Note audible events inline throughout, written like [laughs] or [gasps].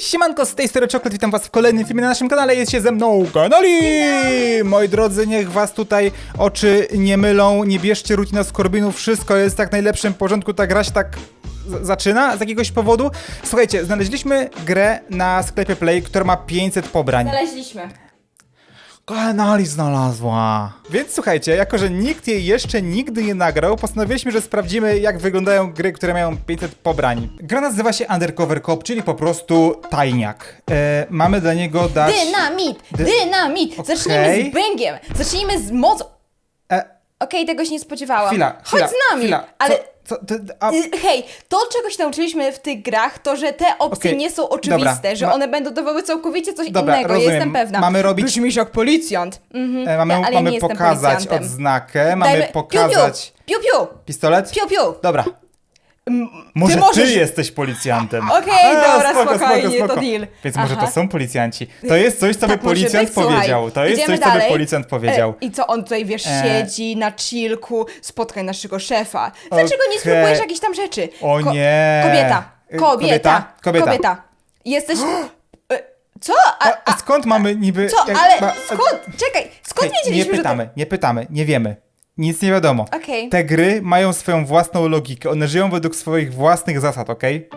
Siemanko, z tej strony Czoklet, witam was w kolejnym filmie na naszym kanale, jest się ze mną Kanali! Moi drodzy, niech was tutaj oczy nie mylą, nie bierzcie rutina skorbinów, wszystko jest tak najlepszym porządku, ta gra się tak z- zaczyna z jakiegoś powodu. Słuchajcie, znaleźliśmy grę na sklepie Play, która ma 500 pobrań. Znaleźliśmy. Kanali znalazła. Więc słuchajcie, jako że nikt jej jeszcze nigdy nie nagrał, postanowiliśmy, że sprawdzimy, jak wyglądają gry, które mają 500 pobrań. Gra nazywa się Undercover Cop, czyli po prostu tajniak. E, mamy dla niego dać. Dynamit! Dy- Dynamit! Okej. Zacznijmy z bęgiem! Zacznijmy z mocą! E, Okej, tego się nie spodziewałam. chwila, Chodź chwila, z nami! Chwila. Ale... Co, co, ty, a, Y, Hej, to czego się nauczyliśmy w tych grach, to że te opcje Okej, nie są oczywiste, dobra, że ma- one będą dawały całkowicie coś Dobra, innego, rozumiem. jestem pewna. Mamy robić- Brzmisz jak policjant. Mhm. e, mamy ja, mamy pokazać odznakę, mamy Dajmy- pokazać. Piu, piu, piu, Pistolet? piu, piu. Dobra. Może ty, możesz- jesteś policjantem. Okej, A, dobra, spokojnie, to deal. Więc może Aha. to są policjanci. To jest coś, co by Tak może policjant być, słuchaj. powiedział. To jest coś, co by dalej. policjant powiedział. E, I co on tutaj, wiesz, E. siedzi na chillku, spotkaj naszego szefa. Dlaczego nie Okej. spróbujesz jakichś tam rzeczy? O nie. Kobieta, Y, kobieta, kobieta, kobieta. Jesteś... E, [gasps] Co? A, A, a skąd mamy niby... co? jak- Ale skąd? Czekaj, skąd Okej, wiedzieliśmy, Nie że to... pytamy, nie pytamy, nie wiemy. Nic nie wiadomo. Okej. Te gry mają swoją własną logikę. One żyją według swoich własnych zasad, okej?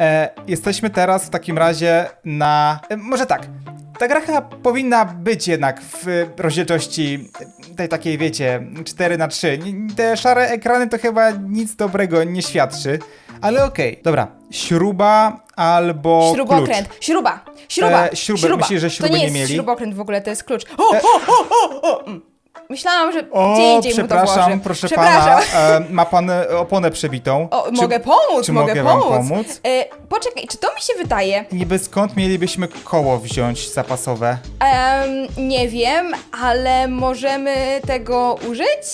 E, jesteśmy teraz w takim razie na... E, może tak. Ta gra chyba powinna być jednak w rozdzielczości tej takiej, wiecie, 4 na 3 Te szare ekrany to chyba nic dobrego nie świadczy. Ale okej, dobra. Śruba albo Śrubokręt. klucz. Śruba. Śruba. E. Śruba. Myślisz, że śruby to nie nie jest mieli? śrubokręt w ogóle, to jest klucz. O, o, o, o, o. mm. Myślałam, że O, gdzie indziej mu to przepraszam, proszę Przepraszam. pana, e, ma pan e, oponę przebitą. O, Czy- mogę pomóc, czy mogę mogę wam pomóc. pomóc? E, poczekaj, czy to mi się wydaje? Niby skąd mielibyśmy koło wziąć zapasowe? Em, nie wiem, ale możemy tego użyć?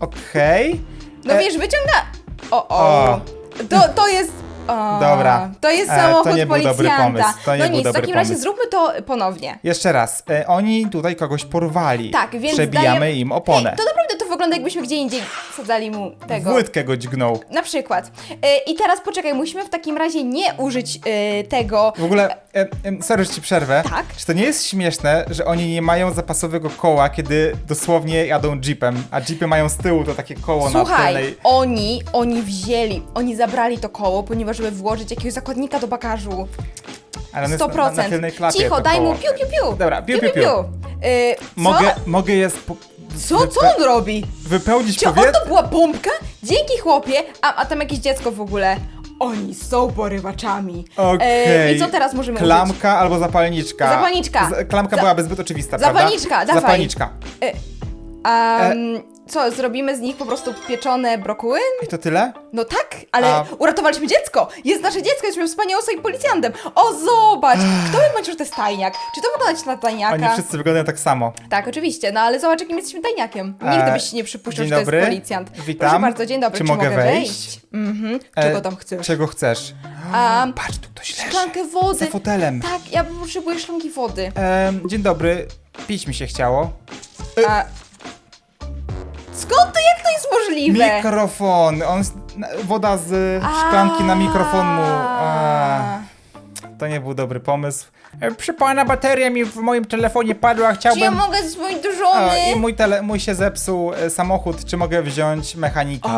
Okej. No E, wiesz, wyciąga... O, o. O. To, to jest... O, Dobra. To jest E, to samochód nie był dobry policjanta. pomysł, to nie no był nic, w dobry takim razie pomysł. zróbmy to ponownie. Jeszcze raz. E, oni tutaj kogoś porwali. Tak, więc Przebijamy im oponę. Ej, to naprawdę to wygląda jakbyśmy gdzie indziej sadzali mu tego. W łydkę go dźgnął. Na przykład. E, I teraz poczekaj, musimy w takim razie nie użyć e, tego. W ogóle, e, e, sorry, że ci przerwę. Tak? Czy to nie jest śmieszne, że oni nie mają zapasowego koła, kiedy dosłownie jadą jeepem, a jeepy mają z tyłu to takie koło na Słuchaj, tylnej... oni, oni wzięli, oni zabrali to koło, ponieważ żeby włożyć jakiegoś zakładnika do bagażu. Ale on jest na, na, 100%. na tylnej klapie Cicho, to daj koło. mu piu piu piu. Dobra, piu, piu, piu. Co? Mogę, mogę je spo... Co, co on robi? wypełnić Czy on powietrze? to była pompka? Dzięki chłopie, a, a tam jakieś dziecko w ogóle. Oni są porywaczami. Okej. E, I co teraz możemy użyć? Klamka albo zapalniczka. Zapalniczka. Z, klamka Za- byłaby zbyt oczywista, Zapalniczka, prawda? dawaj. Zapalniczka. Um, co, zrobimy z nich po prostu pieczone brokuły? I to tyle? No tak, ale A- uratowaliśmy dziecko! Jest nasze dziecko, jesteśmy wspaniałą sobie policjantem! O, zobacz! Kto myślał, że to jest tajniak? Czy to wygląda ci na tajniaka? Oni wszyscy wyglądają tak samo. Tak, oczywiście, no ale zobacz, jakim jesteśmy tajniakiem. Nigdy E, byś nie przypuszczał, dzień że to dobry. jest policjant. Witam. Proszę bardzo, dzień dobry, Czy mogę wejść? Mhm. E, Czego tam chcesz? Czego chcesz? A, Patrz, tu ktoś leży. szklankę wody. Za fotelem. Tak, ja potrzebuję szklanki wody. Em, dzień dobry. Pić mi się chciało. A... możliwe? Mikrofon. On, na- woda z szklanki na mikrofon mu. A, to nie był dobry pomysł. E, Przy pana bateria mi w moim telefonie padła, Czy chciałbym... ja mogę dzwonić do A, żony? I mój, tele, mój się zepsuł e, samochód, czy mogę wziąć mechanika?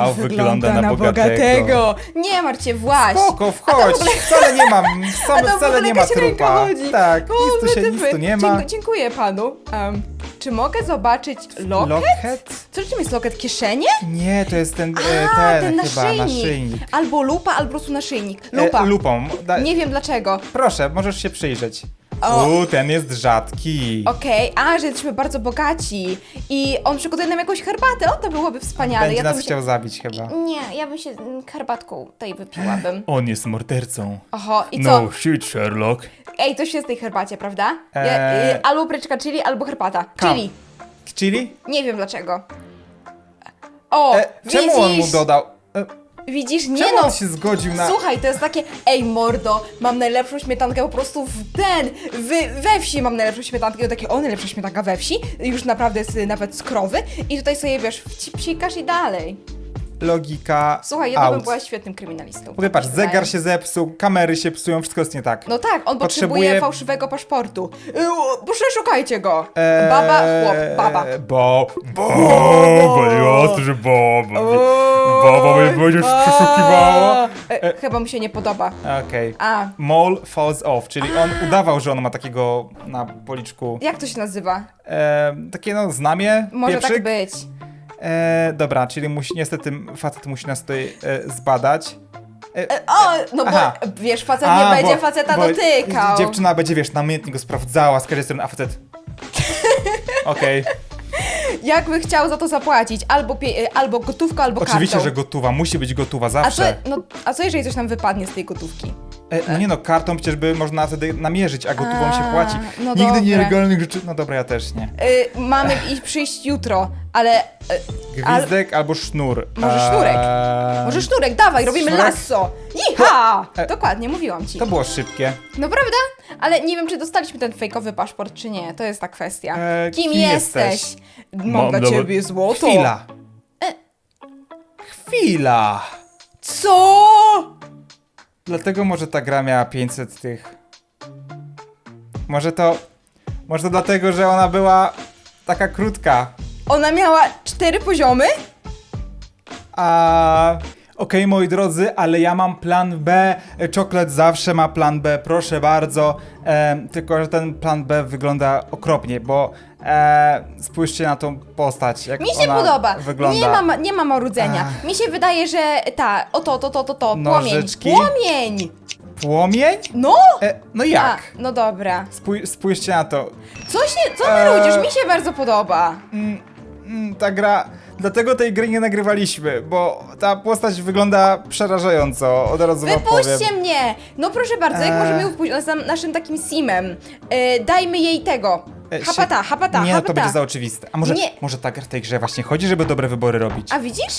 Nie marcie, właśnie. Spoko, wchodź, wcale nie mam, [laughs] wcale, wcale nie ma trupa. Tak, O, nic tu, się, nic tu nie ma. Dziękuję, dziękuję panu. Um, czy mogę zobaczyć loket? Locket? Co czym jest loket? Kieszenie? Nie, to jest ten, e, A, ten, ten chyba, naszyjnik. naszyjnik. Albo lupa, albo po prostu naszyjnik. Lupa. E, lupą. Da, Nie wiem dlaczego. Proszę, możesz się przyjrzeć. O. U, ten jest rzadki. Okej, a, że jesteśmy bardzo bogaci i on przygotuje nam jakąś herbatę, o to byłoby wspaniale. Będzie ja to nas bym się... chciał zabić chyba. Nie, ja bym się mm, herbatką tej wypiłabym. [gasps] On jest mordercą. Oho, i co? No shit, Sherlock. Ej, coś jest w tej herbacie, prawda? Ja, Eee. y, albo pryczka chili, albo herbata. Kam. Chili. Chili? Nie wiem dlaczego. O, E, czemu on mu dodał? E, Widzisz, nie czemu no. on się zgodził na... Słuchaj, to jest takie, ej mordo, mam najlepszą śmietankę po prostu w ten, w, we wsi mam najlepszą śmietankę. I on takie, o, najlepsza śmietanka we wsi, już naprawdę jest y, nawet z krowy. I tutaj sobie, wiesz, wci- psikasz i dalej. logika Słuchaj, ja bym out. była świetnym kryminalistą. Mówię, patrz, Tak zegar się zepsuł, kamery się psują, wszystko jest nie tak. No tak, on potrzebuje Potrzebuje- fałszywego paszportu. Yy, o, Proszę, szukajcie go. Eee, Baba, chłop, baba. Bo, bo, bo, jasne, że baba. Baba mnie będziesz przeszukiwała. E, Chyba mu się nie podoba. Okej. A, Mole falls off, czyli on udawał, że on ma takiego na policzku. jak to się nazywa? E, takie no znamie, Może pieprzyk. tak być. E, dobra, czyli musi, niestety facet musi nas tutaj e, zbadać. E, E, O, no bo Aha. wiesz, facet nie będzie bo- faceta bo dotykał. Dziewczyna będzie, wiesz, namiętnie go sprawdzała z każdej strony, a facet... [laughs] Okej, Jakby chciał za to zapłacić, albo, pie- e, albo gotówką, albo oczywiście, kartą. że gotowa, musi być gotowa A co, zawsze. no, a co jeżeli coś nam wypadnie z tej gotówki? E, no nie no, kartą przecież by można wtedy namierzyć, a gotową się A, płaci. no Nigdy dobra. nielegalnych rzeczy... No dobra, ja też nie. Y, mamy iść przyjść jutro, ale... y, ale Gwizdek albo sznur. Może sznurek. Eee, może sznurek, dawaj, robimy Sznurek? lasso! Iha! E. Dokładnie, mówiłam ci. To było szybkie. No prawda? Ale nie wiem, czy dostaliśmy ten fejkowy paszport, czy nie. To jest ta kwestia. E, kim, kim jesteś? jesteś? Mam dla ciebie złoto. Chwila. E. Chwila. Co? Dlatego może ta gra miała 500 tych. Może to. Może to dlatego, że ona była taka krótka. Ona miała cztery poziomy? A. Okej, moi drodzy, ale ja mam plan B. Czoklet zawsze ma plan B, proszę bardzo. Em, tylko, że ten plan B wygląda okropnie, bo e, spójrzcie na tą postać. Jak Mi się ona podoba. Wygląda. Nie ma, nie ma marudzenia. Ach. Mi się wydaje, że ta, o to, to, to, to, płomień. Nożyczki? Płomień! Płomień? No! E, no A, jak? no dobra. Spój, spójrzcie na to. Co się, co marudzisz? Mi się bardzo podoba. Mm, mm, ta gra. Dlatego tej gry nie nagrywaliśmy, bo ta postać wygląda przerażająco. Od razu powiem. Wypuśćcie mnie! No proszę bardzo, jak Eee. możemy ją wpuścić? Ona jest naszym takim simem. E, dajmy jej tego. E, Hapata, się- hapata, Nie, no hapata. to będzie za oczywiste. A może, Nie. może ta gra w tej grze właśnie chodzi, żeby dobre wybory robić? A widzisz?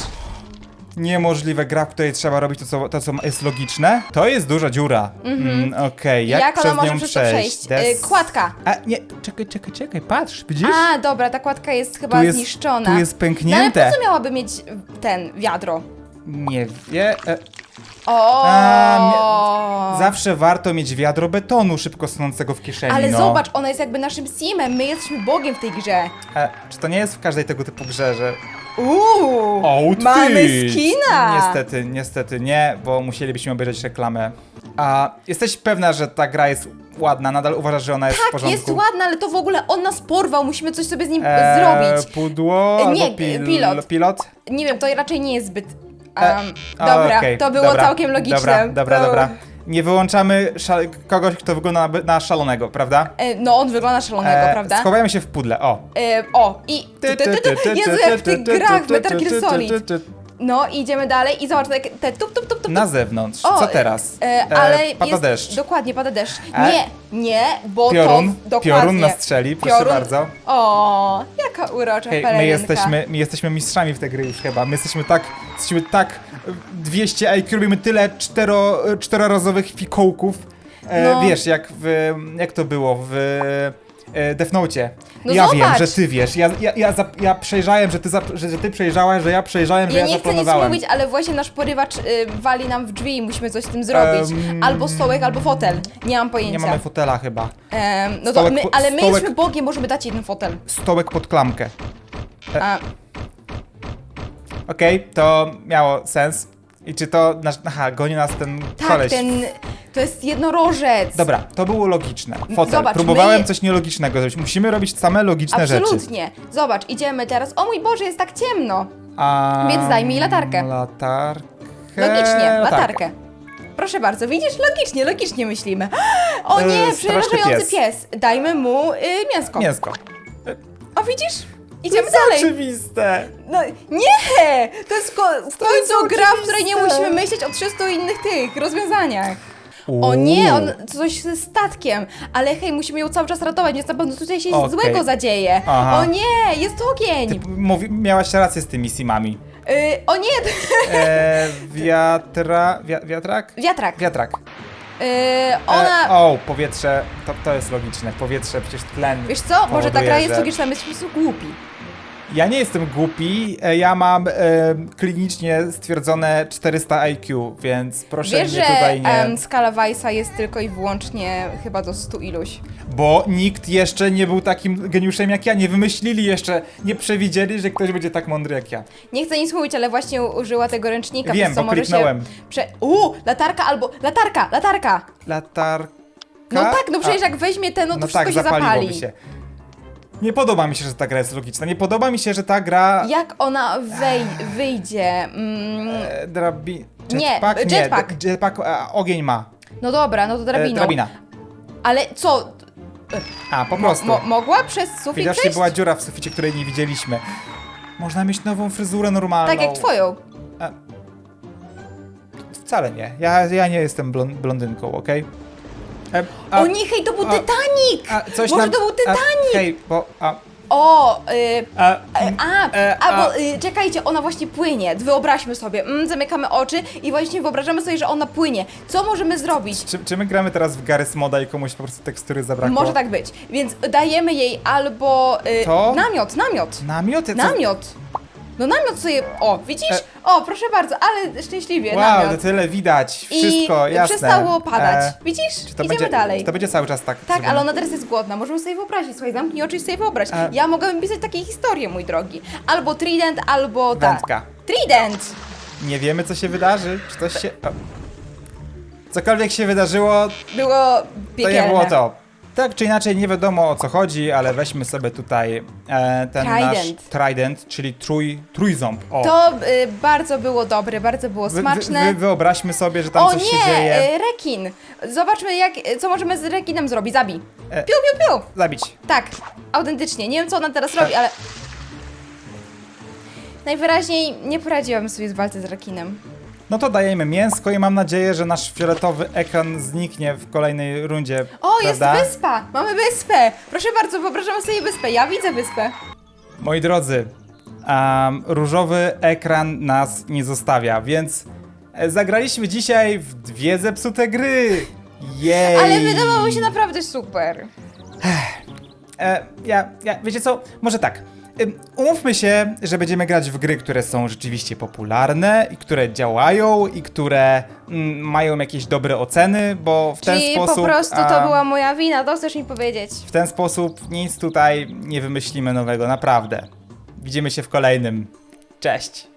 Niemożliwe gra, w której trzeba robić to, co, to, co jest logiczne? To jest duża dziura. Mm, Okej, jak, Jak, przez ona może nią przez to przejść? Des- E, kładka. A nie, czekaj, czekaj, czekaj, patrz, widzisz? A, dobra, ta kładka jest chyba jest- zniszczona. tu jest No ale pęknięte. po co miałaby mieć ten wiadro? Nie wie. E, O. A, zawsze warto mieć wiadro betonu szybko snącego w kieszeni. Ale no. zobacz, ona jest jakby naszym simem, my jesteśmy bogiem w tej grze. E, czy to nie jest w każdej tego typu grze, że. Uuu, Outfit! mamy skina! Niestety, niestety nie, bo musielibyśmy obejrzeć reklamę. A jesteś pewna, że ta gra jest ładna? Nadal uważasz, że ona jest w Tak, porządku? jest ładna, ale to w ogóle on nas porwał, musimy coś sobie z nim E, zrobić. Pudło E, nie, albo pil, pilot. pilot? Nie wiem, to raczej nie jest zbyt... Um, dobra, okej, to było dobra, całkiem logiczne. Dobra, dobra, To- dobra. Nie wyłączamy szal- kogoś, kto wygląda na, na szalonego, prawda? E, no, on wygląda szalonego, E, prawda? Schowajmy się w pudle, o. E, o, i... [laughs] Jezu, jak w tych grach Metal Gear Solid. No, idziemy dalej i zobacz, te, te tup, tup, tup, tup. Na zewnątrz. O, Co teraz? E, ale pada jest, deszcz. Dokładnie, pada deszcz. E? Nie, nie, bo Piorun, to... Dokładnie. piorun nas strzeli, proszę bardzo. O, jaka urocza Hej, my jesteśmy, my jesteśmy mistrzami w tej gry już chyba. My jesteśmy tak, jesteśmy tak e, 200 IQ, robimy tyle cztero, czterorazowych fikołków. E, No. Wiesz, jak w, jak to było w e, Death. No ja zobacz. wiem, że ty wiesz. Ja, ja, ja, zap- ja przejrzałem, że ty, zap- że, że ty przejrzałaś, że ja przejrzałem, że Ja ja, nie chcę nic zaplanowałem. mówić, ale właśnie nasz porywacz y, wali nam w drzwi i musimy coś z tym zrobić. Em, albo stołek, albo fotel. Nie mam pojęcia. Nie mamy fotela chyba. Em, no to Stołek my, po- ale my stołek- jesteśmy Bogiem, możemy dać jeden fotel. Stołek pod klamkę. E. A, Okej, to miało sens. I czy to, nasz, aha, goni nas ten tak, koleś. ten, to jest jednorożec. Dobra, to było logiczne. Fotel. Zobacz, Próbowałem my- coś nielogicznego zrobić. Musimy robić same logiczne rzeczy. Absolutnie. Zobacz, idziemy teraz. O mój Boże, jest tak ciemno. A... Więc daj mi latarkę. Latarkę. Logicznie, latarkę. Proszę bardzo, widzisz? Logicznie, logicznie myślimy. O E, nie, straszny przerażający pies. pies. Dajmy mu y, mięsko. Mięsko. O widzisz? Idziemy dalej. Oczywiste. No nie! To jest ko- w jest końcu gra, w której nie oczywiste. musimy myśleć o 300 innych tych rozwiązaniach. O nie, on coś ze statkiem, ale hej, musimy ją cały czas ratować, więc na pewno tutaj się Okej. złego zadzieje. Aha. O nie, jest ogień! Ty mówi, miałaś rację z tymi simami. Y, o nie, E, wiatra... Wi wiatrak? wiatrak. Wiatrak. Y, E, ona... o, powietrze. To, to jest logiczne. Powietrze, przecież tlen. Wiesz co, może ta powoduje, gra jest że- logiczna, my jesteśmy po prostu głupi. Ja nie jestem głupi, e, ja mam e, klinicznie stwierdzone 400 IQ, więc proszę Wiesz, mnie że tutaj nie... em, skala Weissa jest tylko i wyłącznie chyba do 100 iluś. Bo nikt jeszcze nie był takim geniuszem jak ja, nie wymyślili jeszcze, nie przewidzieli, że ktoś będzie tak mądry jak ja. Nie chcę nic mówić, ale właśnie użyła tego ręcznika, Wiem, przez co bo może kliknąłem. się... Prze... Uuu, latarka albo... Latarka, latarka! Latarka? No tak, no przecież A, jak weźmie ten, no to no wszystko tak, się zapaliłoby zapali. się. Nie podoba mi się, że ta gra jest logiczna. Nie podoba mi się, że ta gra... Jak ona wej... wyjdzie? Mm, E, drabi... Nie, Jetpack? jetpack. d- jetpack e, ogień ma. no dobra, no to E, drabiną. drabina. Ale co? A, po prostu. mo, mogła przez sufit Widocznie przejść? była dziura w suficie, której nie widzieliśmy. Można mieć nową fryzurę normalną. Tak jak twoją. Wcale nie. Ja, ja nie jestem blon, blondynką, okej? E, a- O nie, hej, to był a- Titanic! a coś Może nam- to był A, Titanic! hej, bo... A, O, y, a, A, E, a, a- bo y, czekajcie, ona właśnie płynie. Wyobraźmy sobie, mm, zamykamy oczy i właśnie wyobrażamy sobie, że ona płynie. Co możemy zrobić? czy, czy my gramy teraz w Garys Moda i komuś po prostu tekstury zabrakło? Może tak być. Więc dajemy jej albo y, To? namiot, namiot, Namioty? Co? namiot. No namiot sobie, o, widzisz? E. O, proszę bardzo, ale szczęśliwie, Wow, namiot. tyle widać. I Wszystko, jasne. przestało padać. E, Widzisz? czy to Idziemy będzie, dalej. Czy to będzie cały czas tak? Tak, zrobione? ale ona teraz jest głodna, możemy sobie wyobrazić, słuchaj, zamknij oczy i sobie wyobraź. E. Ja mogę pisać takie historie, mój drogi. Albo Trident, albo ta. Wędka. Trident! Nie wiemy, co się wydarzy. Czy coś się... O. Cokolwiek się wydarzyło, Było to piekielne. nie było to. Tak czy inaczej, nie wiadomo o co chodzi, ale weźmy sobie tutaj e, ten nasz Trident. trident, czyli trój, trójząb. O. To y, bardzo było dobre, bardzo było Wy- wy- smaczne. Wy, wyobraźmy sobie, że tam o coś nie, się dzieje. y, rekin. Zobaczmy, jak, co możemy z rekinem zrobić. Zabij. E. Piu, piu, piu. Zabić. Tak, autentycznie. Nie wiem, co ona teraz robi, ale... Najwyraźniej nie poradziłabym sobie z walce z rekinem. No to dajemy mięsko i mam nadzieję, że nasz fioletowy ekran zniknie w kolejnej rundzie. O, prawda? jest wyspa! Mamy wyspę! Proszę bardzo, wyobrażamy sobie wyspę. Ja widzę wyspę. Moi drodzy, um, różowy ekran nas nie zostawia, więc e, zagraliśmy dzisiaj w dwie zepsute gry. Jej! Ale wydawało się naprawdę super. E, ja, ja, wiecie co, może tak. Umówmy się, że będziemy grać w gry, które są rzeczywiście popularne i które działają i które mm, mają jakieś dobre oceny, bo w ten Czyli sposób. po prostu to a, była moja wina, to chcesz mi powiedzieć. W ten sposób nic tutaj nie wymyślimy nowego, naprawdę. Widzimy się w kolejnym. Cześć!